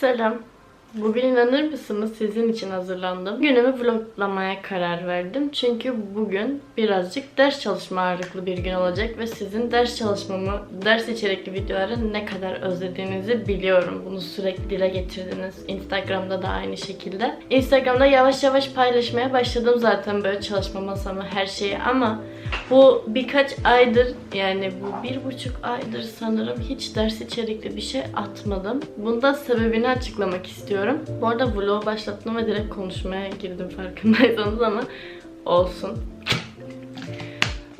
Selam. Bugün inanır mısınız sizin için hazırlandım. Günümü vloglamaya karar verdim. Çünkü bugün birazcık ders çalışma ağırlıklı bir gün olacak ve sizin ders çalışmamı, ders içerikli videoları ne kadar özlediğinizi biliyorum. Bunu sürekli dile getirdiniz. Instagram'da da aynı şekilde. Instagram'da yavaş yavaş paylaşmaya başladım zaten böyle çalışma masamı, her şeyi ama bu birkaç aydır yani bu bir buçuk aydır sanırım hiç ders içerikli bir şey atmadım. Bunda sebebini açıklamak istiyorum. Bu arada vlog başlattım ve direkt konuşmaya girdim farkındaysanız ama olsun.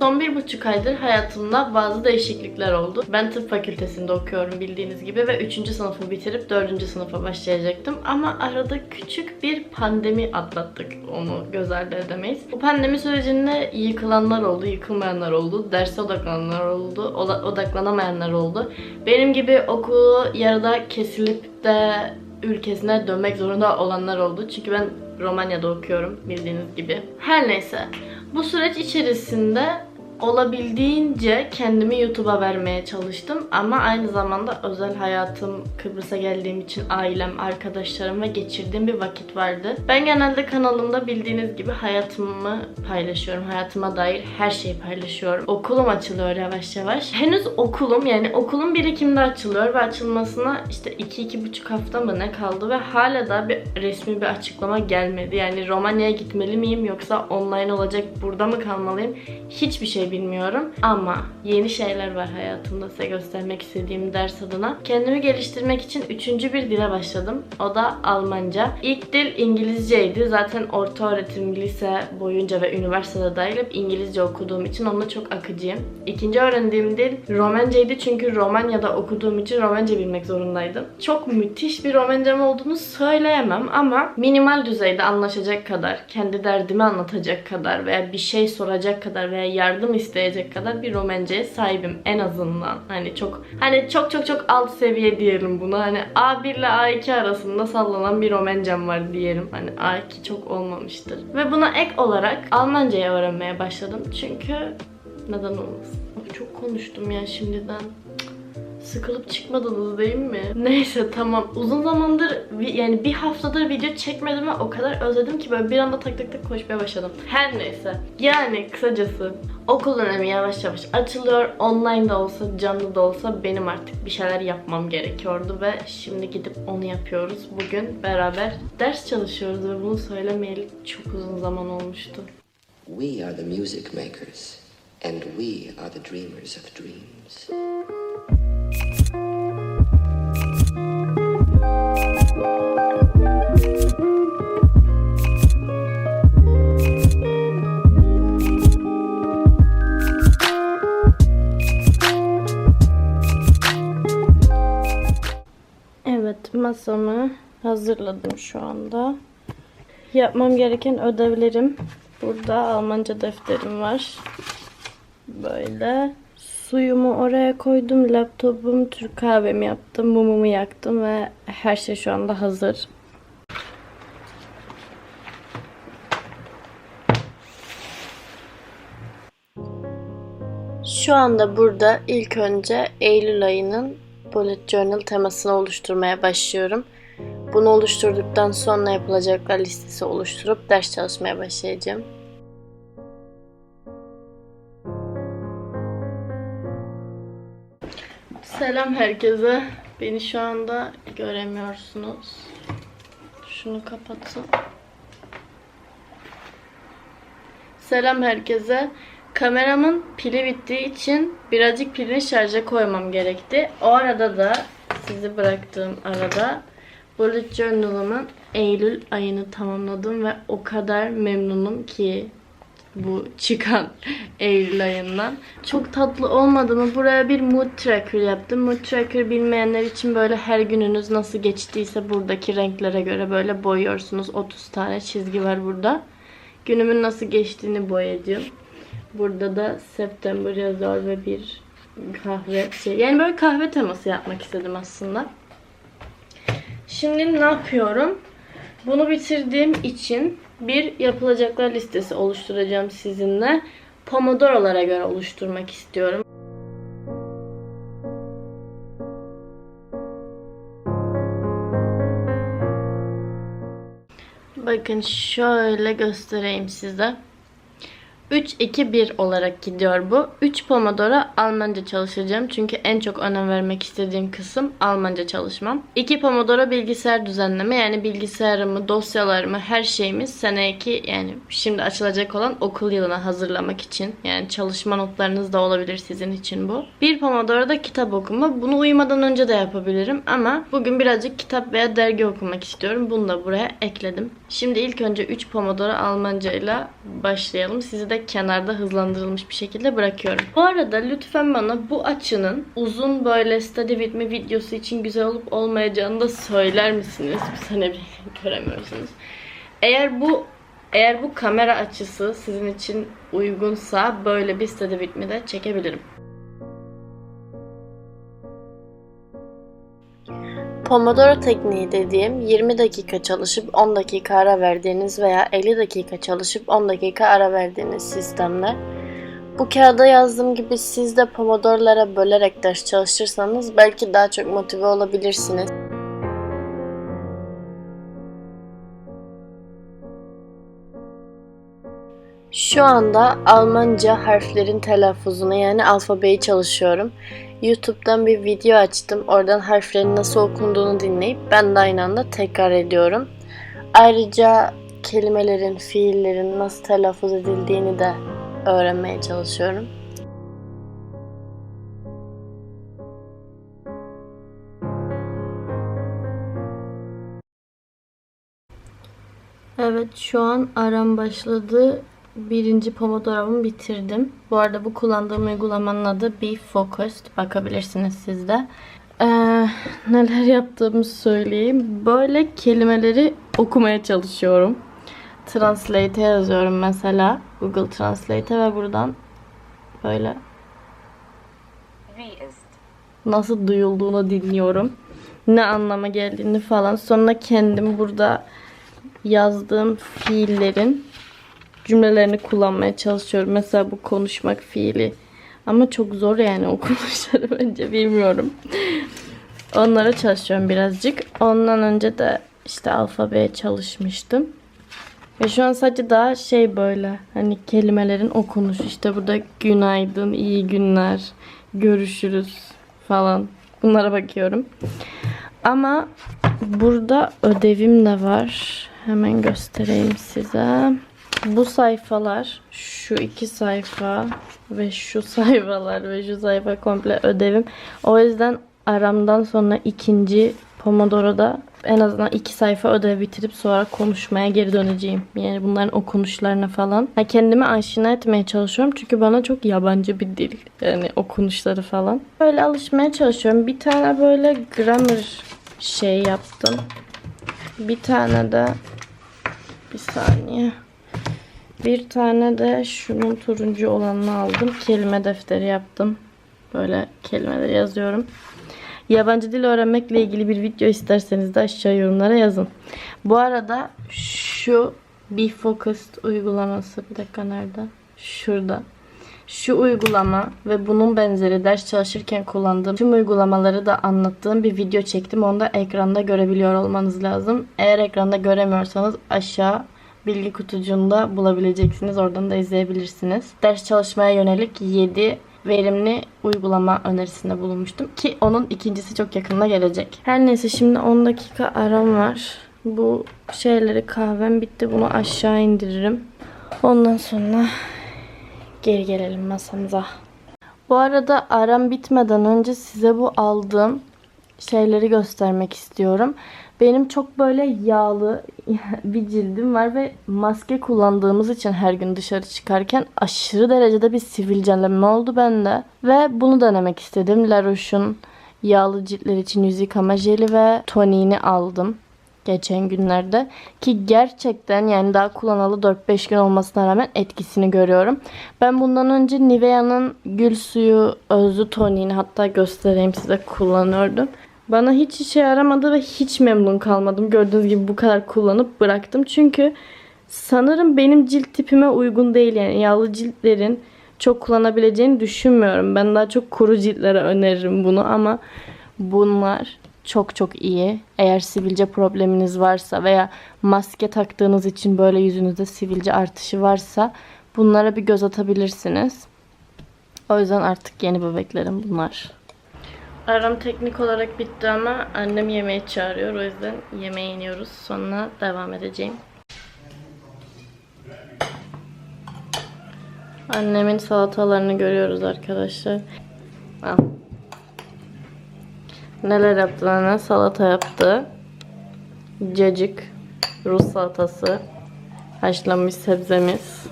Son bir buçuk aydır hayatımda bazı değişiklikler oldu. Ben tıp fakültesinde okuyorum bildiğiniz gibi ve 3. sınıfı bitirip 4. sınıfa başlayacaktım. Ama arada küçük bir pandemi atlattık. Onu göz ardı edemeyiz. Bu pandemi sürecinde yıkılanlar oldu, yıkılmayanlar oldu, derse odaklananlar oldu, oda- odaklanamayanlar oldu. Benim gibi okulu yarıda kesilip de ülkesine dönmek zorunda olanlar oldu. Çünkü ben Romanya'da okuyorum bildiğiniz gibi. Her neyse. Bu süreç içerisinde olabildiğince kendimi YouTube'a vermeye çalıştım ama aynı zamanda özel hayatım, Kıbrıs'a geldiğim için ailem, arkadaşlarım ve geçirdiğim bir vakit vardı. Ben genelde kanalımda bildiğiniz gibi hayatımı paylaşıyorum. Hayatıma dair her şeyi paylaşıyorum. Okulum açılıyor yavaş yavaş. Henüz okulum yani okulum 1 Ekim'de açılıyor ve açılmasına işte 2-2,5 hafta mı ne kaldı ve hala da bir resmi bir açıklama gelmedi. Yani Romanya'ya gitmeli miyim yoksa online olacak burada mı kalmalıyım? Hiçbir şey bilmiyorum ama yeni şeyler var hayatımda size göstermek istediğim ders adına. Kendimi geliştirmek için üçüncü bir dile başladım. O da Almanca. İlk dil İngilizceydi. Zaten orta öğretim, lise boyunca ve üniversitede dahil hep İngilizce okuduğum için onunla çok akıcıyım. İkinci öğrendiğim dil Romenceydi çünkü Romanya'da okuduğum için Romence bilmek zorundaydım. Çok müthiş bir Romencem olduğunu söyleyemem ama minimal düzeyde anlaşacak kadar, kendi derdimi anlatacak kadar veya bir şey soracak kadar veya yardım isteyecek kadar bir Romenceye sahibim en azından. Hani çok hani çok çok çok alt seviye diyelim buna. Hani A1 ile A2 arasında sallanan bir Romencem var diyelim. Hani A2 çok olmamıştır. Ve buna ek olarak Almancayı öğrenmeye başladım. Çünkü neden olmasın? Çok konuştum ya şimdiden. Sıkılıp çıkmadınız değil mi? Neyse tamam. Uzun zamandır yani bir haftadır video çekmedim ve o kadar özledim ki böyle bir anda tak tak tak koşmaya başladım. Her neyse. Yani kısacası okul dönemi yavaş yavaş açılıyor. Online de olsa canlı da olsa benim artık bir şeyler yapmam gerekiyordu ve şimdi gidip onu yapıyoruz. Bugün beraber ders çalışıyoruz ve bunu söylemeyeli çok uzun zaman olmuştu. We are the music makers, and we are the dreamers of dreams. Masamı hazırladım şu anda. Yapmam gereken ödevlerim. Burada Almanca defterim var. Böyle. Suyumu oraya koydum. Laptopum, Türk kahvemi yaptım. Mumumu yaktım ve her şey şu anda hazır. Şu anda burada ilk önce Eylül ayının Bullet Journal temasını oluşturmaya başlıyorum. Bunu oluşturduktan sonra yapılacaklar listesi oluşturup ders çalışmaya başlayacağım. Selam herkese. Beni şu anda göremiyorsunuz. Şunu kapatın. Selam herkese. Kameramın pili bittiği için birazcık pilini şarja koymam gerekti. O arada da sizi bıraktığım arada Bullet Journal'ımın Eylül ayını tamamladım ve o kadar memnunum ki bu çıkan Eylül ayından. Çok tatlı olmadı mı? Buraya bir mood tracker yaptım. Mood tracker bilmeyenler için böyle her gününüz nasıl geçtiyse buradaki renklere göre böyle boyuyorsunuz. 30 tane çizgi var burada. Günümün nasıl geçtiğini boyayacağım. Burada da September yazıyor ve bir kahve şey. Yani böyle kahve teması yapmak istedim aslında. Şimdi ne yapıyorum? Bunu bitirdiğim için bir yapılacaklar listesi oluşturacağım sizinle. Pomodoro'lara göre oluşturmak istiyorum. Bakın şöyle göstereyim size. 3-2-1 olarak gidiyor bu. 3 Pomodoro Almanca çalışacağım. Çünkü en çok önem vermek istediğim kısım Almanca çalışmam. 2 Pomodoro bilgisayar düzenleme. Yani bilgisayarımı, dosyalarımı, her şeyimiz seneki yani şimdi açılacak olan okul yılına hazırlamak için. Yani çalışma notlarınız da olabilir sizin için bu. 1 Pomodoro da kitap okuma. Bunu uyumadan önce de yapabilirim ama bugün birazcık kitap veya dergi okumak istiyorum. Bunu da buraya ekledim. Şimdi ilk önce 3 Pomodoro Almanca ile başlayalım. Sizi de kenarda hızlandırılmış bir şekilde bırakıyorum. Bu arada lütfen bana bu açının uzun böyle study with me videosu için güzel olup olmayacağını da söyler misiniz? Bir sene bile göremiyorsunuz. Eğer bu eğer bu kamera açısı sizin için uygunsa böyle bir study with me de çekebilirim. Pomodoro tekniği dediğim 20 dakika çalışıp 10 dakika ara verdiğiniz veya 50 dakika çalışıp 10 dakika ara verdiğiniz sistemler. Bu kağıda yazdığım gibi siz de pomodorlara bölerek ders çalışırsanız belki daha çok motive olabilirsiniz. Şu anda Almanca harflerin telaffuzunu yani alfabeyi çalışıyorum. YouTube'dan bir video açtım. Oradan harflerin nasıl okunduğunu dinleyip ben de aynı anda tekrar ediyorum. Ayrıca kelimelerin, fiillerin nasıl telaffuz edildiğini de öğrenmeye çalışıyorum. Evet şu an aram başladı. Birinci Pomodoro'mu bitirdim. Bu arada bu kullandığım uygulamanın adı Be Focused. Bakabilirsiniz siz de. Ee, neler yaptığımı söyleyeyim. Böyle kelimeleri okumaya çalışıyorum. Translate'e yazıyorum mesela. Google Translate'e ve buradan böyle nasıl duyulduğunu dinliyorum. Ne anlama geldiğini falan. Sonra kendim burada yazdığım fiillerin cümlelerini kullanmaya çalışıyorum. Mesela bu konuşmak fiili. Ama çok zor yani okunuşları bence bilmiyorum. Onlara çalışıyorum birazcık. Ondan önce de işte alfabeye çalışmıştım. Ve şu an sadece daha şey böyle hani kelimelerin okunuşu işte burada günaydın, iyi günler, görüşürüz falan bunlara bakıyorum. Ama burada ödevim de var. Hemen göstereyim size. Bu sayfalar, şu iki sayfa ve şu sayfalar ve şu sayfa komple ödevim. O yüzden aramdan sonra ikinci Pomodoro'da en azından iki sayfa ödev bitirip sonra konuşmaya geri döneceğim. Yani bunların okunuşlarına falan. Ha, kendimi aşina etmeye çalışıyorum çünkü bana çok yabancı bir dil. Yani okunuşları falan. Böyle alışmaya çalışıyorum. Bir tane böyle grammar şey yaptım. Bir tane de bir saniye. Bir tane de şunun turuncu olanını aldım. Kelime defteri yaptım. Böyle kelimeleri yazıyorum. Yabancı dil öğrenmekle ilgili bir video isterseniz de aşağı yorumlara yazın. Bu arada şu Be Focused uygulaması bir dakika nerede? Şurada. Şu uygulama ve bunun benzeri ders çalışırken kullandığım tüm uygulamaları da anlattığım bir video çektim. Onu da ekranda görebiliyor olmanız lazım. Eğer ekranda göremiyorsanız aşağı bilgi kutucuğunda bulabileceksiniz. Oradan da izleyebilirsiniz. Ders çalışmaya yönelik 7 verimli uygulama önerisinde bulunmuştum. Ki onun ikincisi çok yakında gelecek. Her neyse şimdi 10 dakika aram var. Bu şeyleri kahvem bitti. Bunu aşağı indiririm. Ondan sonra geri gelelim masamıza. Bu arada aram bitmeden önce size bu aldığım şeyleri göstermek istiyorum. Benim çok böyle yağlı bir cildim var ve maske kullandığımız için her gün dışarı çıkarken aşırı derecede bir sivilcelenme oldu bende. Ve bunu denemek istedim. La Roche'un yağlı ciltler için yüz yıkama jeli ve toniğini aldım geçen günlerde ki gerçekten yani daha kullanalı 4-5 gün olmasına rağmen etkisini görüyorum. Ben bundan önce Nivea'nın gül suyu özlü toniğini hatta göstereyim size kullanıyordum. Bana hiç işe yaramadı ve hiç memnun kalmadım. Gördüğünüz gibi bu kadar kullanıp bıraktım. Çünkü sanırım benim cilt tipime uygun değil yani yağlı ciltlerin çok kullanabileceğini düşünmüyorum. Ben daha çok kuru ciltlere öneririm bunu ama bunlar çok çok iyi. Eğer sivilce probleminiz varsa veya maske taktığınız için böyle yüzünüzde sivilce artışı varsa bunlara bir göz atabilirsiniz. O yüzden artık yeni bebeklerim bunlar. Aram teknik olarak bitti ama annem yemeğe çağırıyor. O yüzden yemeğe iniyoruz. Sonra devam edeceğim. Annemin salatalarını görüyoruz arkadaşlar. Al. Neler yaptı anne? Salata yaptı. Cacık. Rus salatası. Haşlanmış sebzemiz.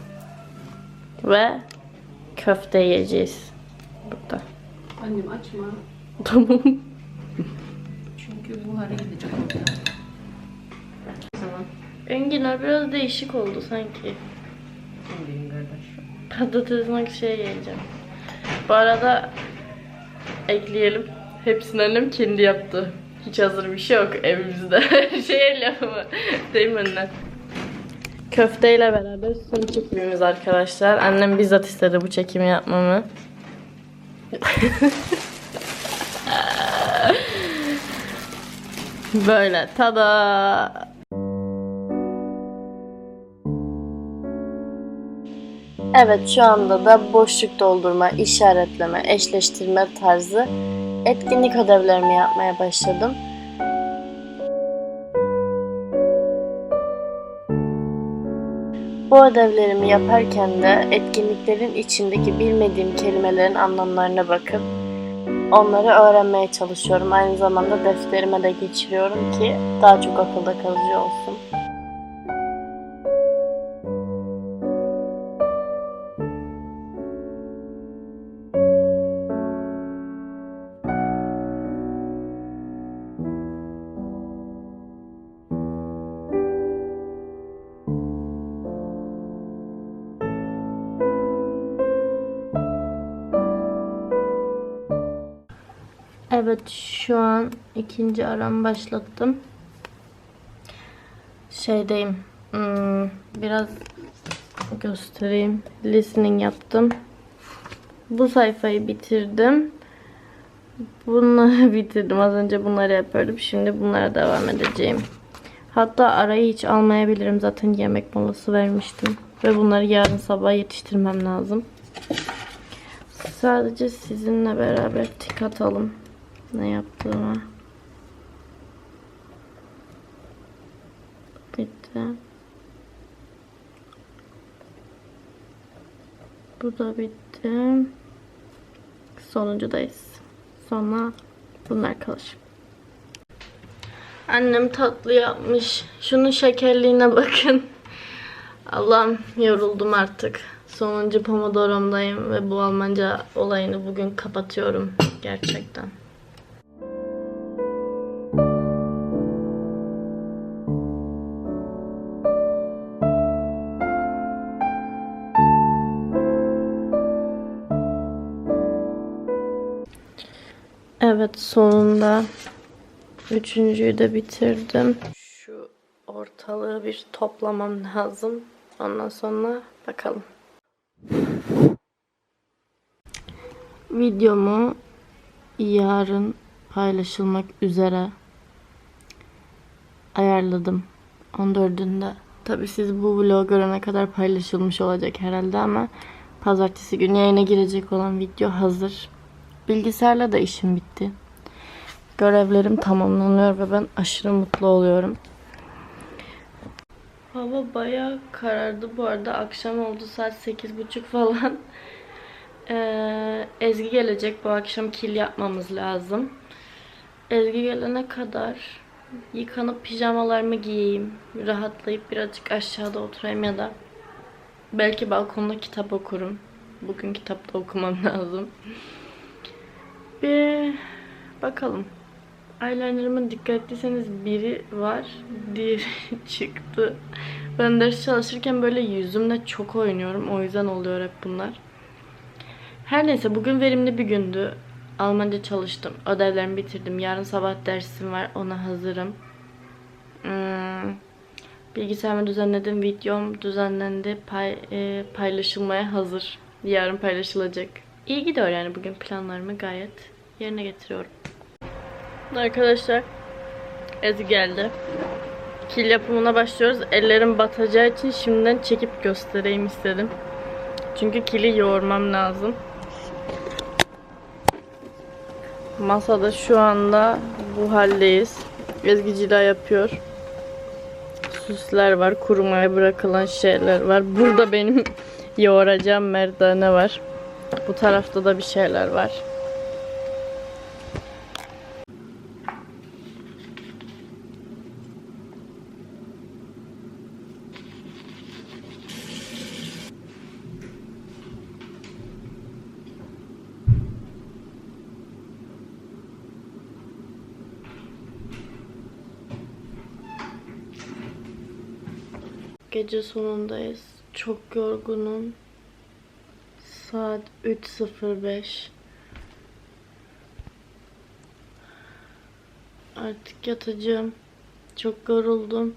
Ve köfte yiyeceğiz. Burada. Annem açma. Tamam. Çünkü buhara gidecek orada. Tamam. Enginar biraz değişik oldu sanki. Bileyim kardeş. Patatesin şey yiyeceğim. Bu arada ekleyelim. Hepsini annem kendi yaptı. Hiç hazır bir şey yok evimizde. şey el yapımı. Değil mi anne? Köfteyle beraber son çekimimiz arkadaşlar. Annem bizzat istedi bu çekimi yapmamı. Böyle tada. Evet şu anda da boşluk doldurma, işaretleme, eşleştirme tarzı etkinlik ödevlerimi yapmaya başladım. Bu ödevlerimi yaparken de etkinliklerin içindeki bilmediğim kelimelerin anlamlarına bakıp onları öğrenmeye çalışıyorum. Aynı zamanda defterime de geçiriyorum ki daha çok akılda kalıcı olsun. İkinci aram başlattım. Şeydeyim. hmm, biraz göstereyim. Listening yaptım. Bu sayfayı bitirdim. Bunları bitirdim. Az önce bunları yapıyordum. Şimdi bunlara devam edeceğim. Hatta arayı hiç almayabilirim. Zaten yemek molası vermiştim. Ve bunları yarın sabah yetiştirmem lazım. Sadece sizinle beraber tik atalım ne yaptığıma. Bitti. Bu da bitti. Sonuncudayız. Sonra bunlar kalır. Annem tatlı yapmış. Şunun şekerliğine bakın. Allah'ım yoruldum artık. Sonuncu Pomodoro'mdayım ve bu Almanca olayını bugün kapatıyorum gerçekten. Evet sonunda üçüncüyü de bitirdim. Şu ortalığı bir toplamam lazım. Ondan sonra bakalım. Videomu yarın paylaşılmak üzere ayarladım. 14'ünde. Tabi siz bu vlog görene kadar paylaşılmış olacak herhalde ama pazartesi günü yayına girecek olan video hazır. Bilgisayarla da işim bitti. Görevlerim tamamlanıyor ve ben aşırı mutlu oluyorum. Hava bayağı karardı bu arada. Akşam oldu saat 8.30 falan. Ee, Ezgi gelecek. Bu akşam kil yapmamız lazım. Ezgi gelene kadar yıkanıp pijamalarımı giyeyim. Rahatlayıp birazcık aşağıda oturayım ya da belki balkonda kitap okurum. Bugün kitapta okumam lazım. Bir bakalım. Eyelinerımın dikkat ettiyseniz biri var, diğeri çıktı. Ben ders çalışırken böyle yüzümle çok oynuyorum. O yüzden oluyor hep bunlar. Her neyse bugün verimli bir gündü. Almanca çalıştım. Ödevlerimi bitirdim. Yarın sabah dersim var. Ona hazırım. Hmm. Bilgisayarımı düzenledim. Videom düzenlendi. Pay, e, paylaşılmaya hazır. Yarın paylaşılacak. İyi gidiyor yani bugün planlarımı gayet yerine getiriyorum. Arkadaşlar Ezgi geldi. Kil yapımına başlıyoruz. Ellerim batacağı için şimdiden çekip göstereyim istedim. Çünkü kili yoğurmam lazım. Masada şu anda bu haldeyiz. Ezgi cila yapıyor. Süsler var. Kurumaya bırakılan şeyler var. Burada benim yoğuracağım merdane var. Bu tarafta da bir şeyler var. Gece sonundayız. Çok yorgunum. Saat 3.05. Artık yatacağım. Çok yoruldum.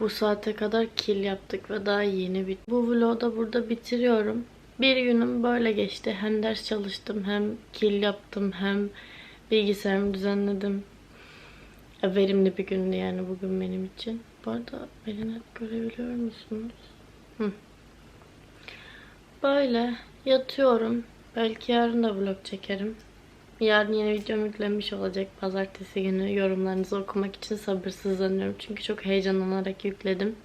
Bu saate kadar kill yaptık ve daha yeni bit. Bu vlogu da burada bitiriyorum. Bir günüm böyle geçti. Hem ders çalıştım, hem kill yaptım, hem bilgisayarımı düzenledim. Verimli bir gündü yani bugün benim için. Bu arada beni net görebiliyor musunuz? Hı. Böyle yatıyorum. Belki yarın da vlog çekerim. Yarın yeni videom yüklenmiş olacak. Pazartesi günü yorumlarınızı okumak için sabırsızlanıyorum. Çünkü çok heyecanlanarak yükledim.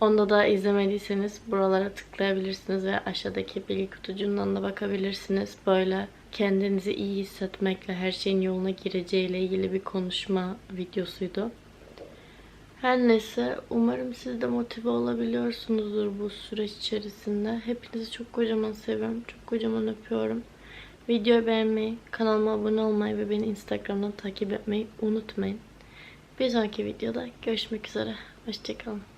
Onda da izlemediyseniz buralara tıklayabilirsiniz ve aşağıdaki bilgi kutucuğundan da bakabilirsiniz. Böyle kendinizi iyi hissetmekle her şeyin yoluna gireceğiyle ilgili bir konuşma videosuydu. Her neyse umarım siz de motive olabiliyorsunuzdur bu süreç içerisinde. Hepinizi çok kocaman seviyorum. Çok kocaman öpüyorum. Videoyu beğenmeyi, kanalıma abone olmayı ve beni Instagram'dan takip etmeyi unutmayın. Bir sonraki videoda görüşmek üzere. Hoşçakalın.